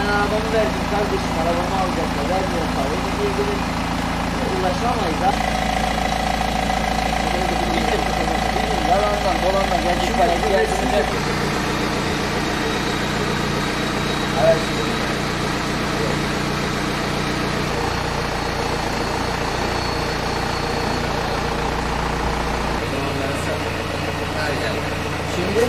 ben arabamı verdim kardeşim arabamı alacaklar vermiyorum parayı birbirine ulaşamayız ha. Yalandan dolandan gerçek para gelsin. Evet. Şimdi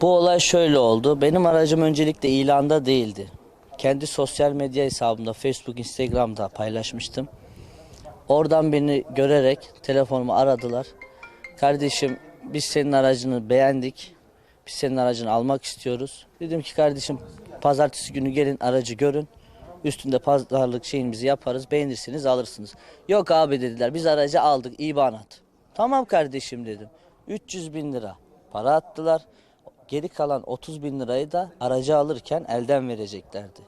Bu olay şöyle oldu. Benim aracım öncelikle ilanda değildi. Kendi sosyal medya hesabımda, Facebook, Instagram'da paylaşmıştım. Oradan beni görerek telefonumu aradılar. Kardeşim biz senin aracını beğendik. Biz senin aracını almak istiyoruz. Dedim ki kardeşim pazartesi günü gelin aracı görün. Üstünde pazarlık şeyimizi yaparız. Beğenirsiniz alırsınız. Yok abi dediler biz aracı aldık İban at. Tamam kardeşim dedim. 300 bin lira para attılar. Geri kalan 30 bin lirayı da aracı alırken elden vereceklerdi.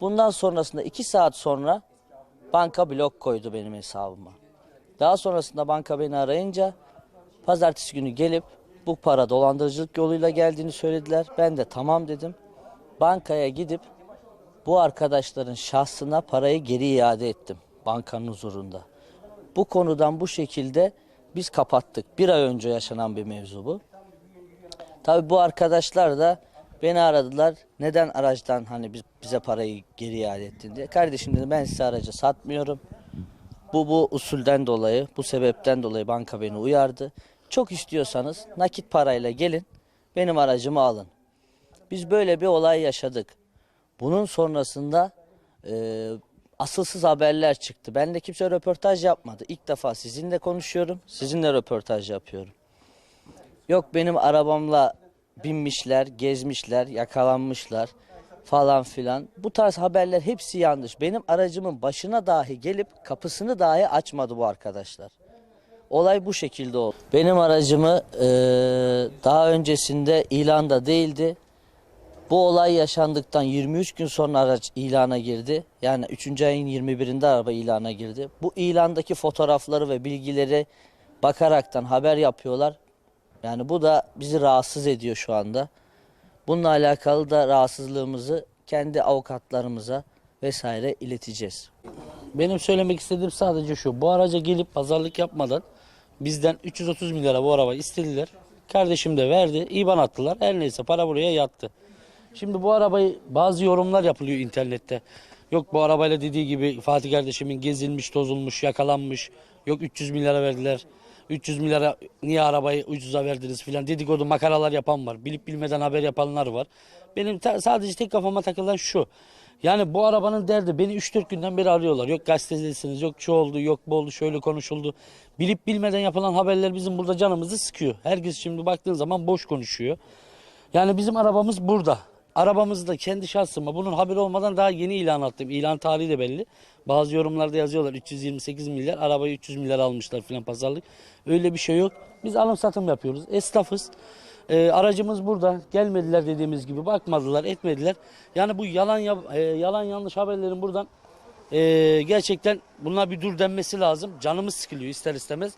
Bundan sonrasında 2 saat sonra banka blok koydu benim hesabıma. Daha sonrasında banka beni arayınca pazartesi günü gelip bu para dolandırıcılık yoluyla geldiğini söylediler. Ben de tamam dedim. Bankaya gidip bu arkadaşların şahsına parayı geri iade ettim bankanın huzurunda. Bu konudan bu şekilde biz kapattık. Bir ay önce yaşanan bir mevzu bu. Tabii bu arkadaşlar da beni aradılar. Neden araçtan hani biz, bize parayı geri iade ettin diye. Kardeşim dedim ben size aracı satmıyorum. Bu bu usulden dolayı, bu sebepten dolayı banka beni uyardı. Çok istiyorsanız nakit parayla gelin, benim aracımı alın. Biz böyle bir olay yaşadık. Bunun sonrasında e, asılsız haberler çıktı. Ben de kimse röportaj yapmadı. İlk defa sizinle konuşuyorum, sizinle röportaj yapıyorum. Yok benim arabamla binmişler, gezmişler, yakalanmışlar falan filan. Bu tarz haberler hepsi yanlış. Benim aracımın başına dahi gelip kapısını dahi açmadı bu arkadaşlar. Olay bu şekilde oldu. Benim aracımı eee, daha öncesinde ilanda değildi. Bu olay yaşandıktan 23 gün sonra araç ilana girdi. Yani 3. ayın 21'inde araba ilana girdi. Bu ilandaki fotoğrafları ve bilgileri bakaraktan haber yapıyorlar. Yani bu da bizi rahatsız ediyor şu anda. Bununla alakalı da rahatsızlığımızı kendi avukatlarımıza vesaire ileteceğiz. Benim söylemek istediğim sadece şu. Bu araca gelip pazarlık yapmadan bizden 330 milyara bu araba istediler. Kardeşim de verdi. İban attılar. Her neyse para buraya yattı. Şimdi bu arabayı bazı yorumlar yapılıyor internette. Yok bu arabayla dediği gibi Fatih kardeşimin gezilmiş, tozulmuş, yakalanmış. Yok 300 milyara verdiler. 300 milyara niye arabayı ucuza verdiniz filan dedikodu makaralar yapan var. Bilip bilmeden haber yapanlar var. Benim sadece tek kafama takılan şu. Yani bu arabanın derdi beni 3-4 günden beri arıyorlar. Yok gazetedesiniz, yok şu oldu, yok bu oldu, şöyle konuşuldu. Bilip bilmeden yapılan haberler bizim burada canımızı sıkıyor. Herkes şimdi baktığın zaman boş konuşuyor. Yani bizim arabamız burada. Arabamızda kendi şahsıma bunun haberi olmadan daha yeni ilan attım. İlan tarihi de belli. Bazı yorumlarda yazıyorlar 328 milyar arabayı 300 milyar almışlar filan pazarlık. Öyle bir şey yok. Biz alım satım yapıyoruz. Esnafız. Ee, aracımız burada. Gelmediler dediğimiz gibi bakmadılar, etmediler. Yani bu yalan yap- e, yalan yanlış haberlerin buradan e, gerçekten bunlar bir dur denmesi lazım. Canımız sıkılıyor ister istemez.